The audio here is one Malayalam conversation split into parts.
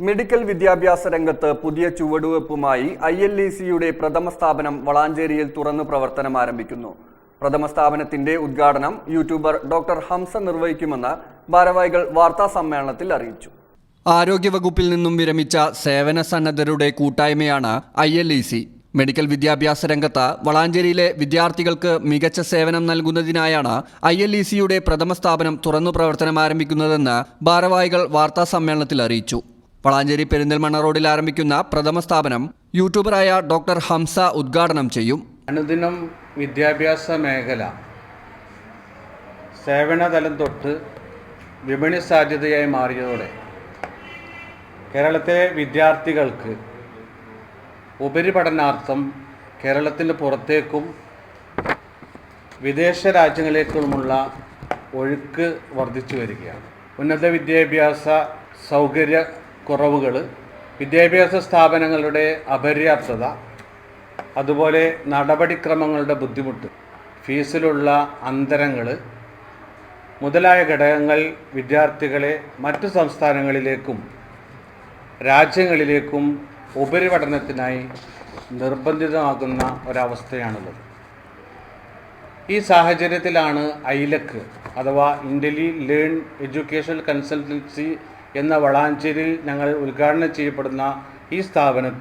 മെഡിക്കൽ വിദ്യാഭ്യാസ രംഗത്ത് പുതിയ ചുവടുവെപ്പുമായി ഐ എൽ ഇ സിയുടെ പ്രഥമ സ്ഥാപനം വളാഞ്ചേരിയിൽ തുറന്നു പ്രവർത്തനം ആരംഭിക്കുന്നു. പ്രഥമ സ്ഥാപനത്തിന്റെ ഉദ്ഘാടനം യൂട്യൂബർ ഡോക്ടർ ഹംസ നിർവഹിക്കുമെന്ന് ഭാരവാഹികൾ വാർത്താ സമ്മേളനത്തിൽ അറിയിച്ചു. ആരോഗ്യവകുപ്പിൽ നിന്നും വിരമിച്ച സേവന സന്നദ്ധരുടെ കൂട്ടായ്മയാണ് I L E C. Medical വിദ്യാഭ്യാസ രംഗത്ത് വളാഞ്ചേരിയിലെ വിദ്യാർത്ഥികൾക്ക് മികച്ച സേവനം നൽകുന്നതിനായാണ് ഐ എൽ ഇ സിയുടെ പ്രഥമ സ്ഥാപനം തുറന്നു പ്രവർത്തനം ആരംഭിക്കുന്നതെന്ന് ഭാരവാഹികൾ വാർത്താ സമ്മേളനത്തിൽ അറിയിച്ചു. വളാഞ്ചേരി പെരിന്തൽമണ്ണ റോഡിൽ ആരംഭിക്കുന്ന പ്രഥമ സ്ഥാപനം യൂട്യൂബറായ ഡോക്ടർ ഹംസ ഉദ്ഘാടനം ചെയ്യും. അനുദിനം വിദ്യാഭ്യാസ മേഖല സേവനതലം തൊട്ട് വിപണി സാധ്യതയായി മാറിയതോടെ കേരളത്തിലെ വിദ്യാർത്ഥികൾക്ക് ഉപരിപഠനാർത്ഥം കേരളത്തിന് പുറത്തേക്കും വിദേശ രാജ്യങ്ങളിലേക്കുമുള്ള ഒഴുക്ക് വർദ്ധിച്ചു വരികയാണ്. ഉന്നത വിദ്യാഭ്യാസ സൗകര്യ കുറവുകൾ വിദ്യാഭ്യാസ സ്ഥാപനങ്ങളുടെ അപര്യാപ്തത അതുപോലെ നടപടിക്രമങ്ങളുടെ ബുദ്ധിമുട്ട് ഫീസിലുള്ള അന്തരങ്ങൾ മുതലായ ഘടകങ്ങൾ വിദ്യാർത്ഥികളെ മറ്റു സംസ്ഥാനങ്ങളിലേക്കും രാജ്യങ്ങളിലേക്കും ഉപരിപഠനത്തിനായി നിർബന്ധിതമാക്കുന്ന ഒരവസ്ഥയാണുള്ളത്. ഈ സാഹചര്യത്തിലാണ് ഐലക്ക് അഥവാ ഇന്റലി ലേൺ എഡ്യൂക്കേഷൻ കൺസൾട്ടൻസി എന്ന വളാഞ്ചേരിയിൽ ഞങ്ങൾ ഉദ്ഘാടനം ചെയ്യപ്പെടുന്ന ഈ സ്ഥാപനം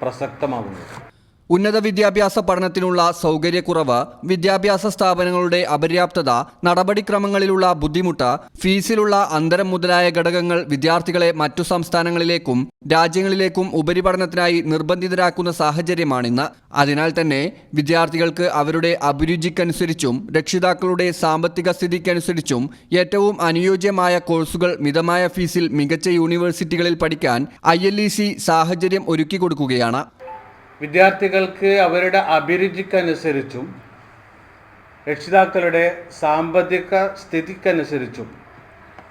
പ്രസക്തമാകുന്നത് ഉന്നത വിദ്യാഭ്യാസ പഠനത്തിനുള്ള സൗകര്യക്കുറവ് വിദ്യാഭ്യാസ സ്ഥാപനങ്ങളുടെ അപര്യാപ്തത നടപടിക്രമങ്ങളിലുള്ള ബുദ്ധിമുട്ട് ഫീസിലുള്ള അന്തരം മുതലായ ഘടകങ്ങൾ വിദ്യാർത്ഥികളെ മറ്റു സംസ്ഥാനങ്ങളിലേക്കും രാജ്യങ്ങളിലേക്കും ഉപരിപഠനത്തിനായി നിർബന്ധിതരാക്കുന്ന സാഹചര്യമാണിന്ന് അതിനാൽ തന്നെ വിദ്യാർത്ഥികൾക്ക് അവരുടെ അഭിരുചിക്കനുസരിച്ചും രക്ഷിതാക്കളുടെ സാമ്പത്തിക സ്ഥിതിക്കനുസരിച്ചും ഏറ്റവും അനുയോജ്യമായ കോഴ്സുകൾ മിതമായ ഫീസിൽ മികച്ച യൂണിവേഴ്സിറ്റികളിൽ പഠിക്കാൻ ഐ സാഹചര്യം ഒരുക്കി കൊടുക്കുകയാണ് വിദ്യാർത്ഥികൾക്ക് അവരുടെ അഭിരുചിക്കനുസരിച്ചും രക്ഷിതാക്കളുടെ സാമ്പത്തിക സ്ഥിതിക്കനുസരിച്ചും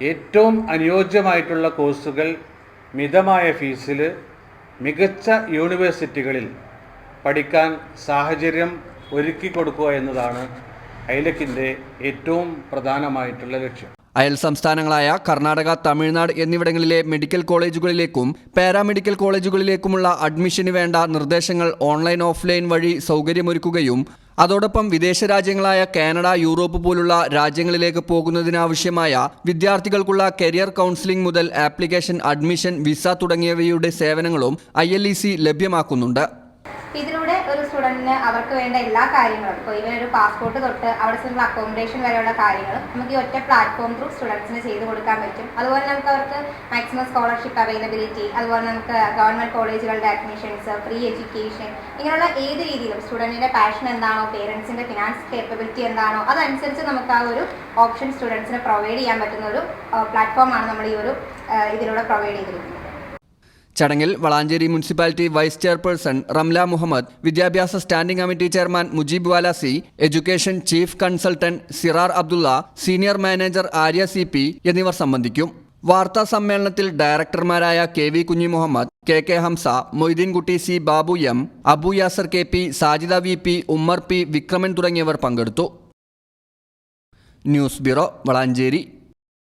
ഏറ്റവും അനുയോജ്യമായിട്ടുള്ള കോഴ്സുകൾ മിതമായ ഫീസിൽ മികച്ച യൂണിവേഴ്സിറ്റികളിൽ പഠിക്കാൻ സാഹചര്യം ഒരുക്കി കൊടുക്കുക എന്നതാണ് ഐലക്കിന്റെ ഏറ്റവും പ്രധാനമായിട്ടുള്ള ലക്ഷ്യം. അയൽ സംസ്ഥാനങ്ങളായ കർണാടക തമിഴ്നാട് എന്നിവിടങ്ങളിലെ മെഡിക്കൽ കോളേജുകളിലേക്കും പാരാമെഡിക്കൽ കോളേജുകളിലേക്കുമുള്ള അഡ്മിഷന് വേണ്ട നിർദ്ദേശങ്ങൾ ഓൺലൈൻ ഓഫ്ലൈൻ വഴി സൗകര്യമൊരുക്കുകയും അതോടൊപ്പം വിദേശ രാജ്യങ്ങളായ കാനഡ യൂറോപ്പ് പോലുള്ള രാജ്യങ്ങളിലേക്ക് പോകുന്നതിനാവശ്യമായ വിദ്യാർത്ഥികൾക്കുള്ള കരിയർ കൗൺസിലിംഗ് മുതൽ ആപ്ലിക്കേഷൻ അഡ്മിഷൻ വിസ തുടങ്ങിയവയുടെ സേവനങ്ങളും ഐ ലഭ്യമാക്കുന്നുണ്ട്. സ്റ്റുഡന്റിന് അവർക്ക് വേണ്ട എല്ലാ കാര്യങ്ങളും. ഇപ്പോൾ ഇവൻ ഒരു പാസ്പോർട്ട് തൊട്ട് അവിടെ ചെന്നുള്ള അക്കോമഡേഷൻ വരെയുള്ള കാര്യങ്ങൾ നമുക്ക് ഈ ഒറ്റ പ്ലാറ്റ്ഫോം ത്രൂ സ്റ്റുഡൻസിന് ചെയ്ത് കൊടുക്കാൻ പറ്റും. അതുപോലെ നമുക്ക് അവർക്ക് മാക്സിമം സ്കോളർഷിപ്പ് അവൈലബിലിറ്റി അതുപോലെ നമുക്ക് ഗവൺമെന്റ് കോളേജുകളുടെ അഡ്മിഷൻസ് ഫ്രീ എഡ്യൂക്കേഷൻ ഇങ്ങനെയുള്ള ഏത് രീതിയിലും സ്റ്റുഡന്റിന്റെ പാഷൻ എന്താണോ പേരൻസിന്റെ ഫിനാൻസ് കേപ്പബിലിറ്റി എന്താണോ അതനുസരിച്ച് നമുക്ക് ആ ഒരു ഓപ്ഷൻ സ്റ്റുഡൻസിന് പ്രൊവൈഡ് ചെയ്യാൻ പറ്റുന്ന ഒരു പ്ലാറ്റ്ഫോമാണ് നമ്മൾ ഈ ഒരു ഇതിലൂടെ പ്രൊവൈഡ് ചെയ്തിരിക്കുന്നത്. ചടങ്ങിൽ Valanchery municipality vice chairperson Ramla Muhammad വിദ്യാഭ്യാസ standing committee chairman Mujeeb Valasi education chief consultant Sirar Abdulla senior manager Arya C P എന്നിവർ സംബന്ധിക്കും. വാർത്താ സമ്മേളനത്തിൽ ഡയറക്ടർമാരായ K V Kunhi Muhammad K K Hamza Moideenkutty C Babu M Abu Yasar K P Sajida V P Ummer P Vikraman തുടങ്ങിയവർ പങ്കെടുത്തു. News bureau Valanchery.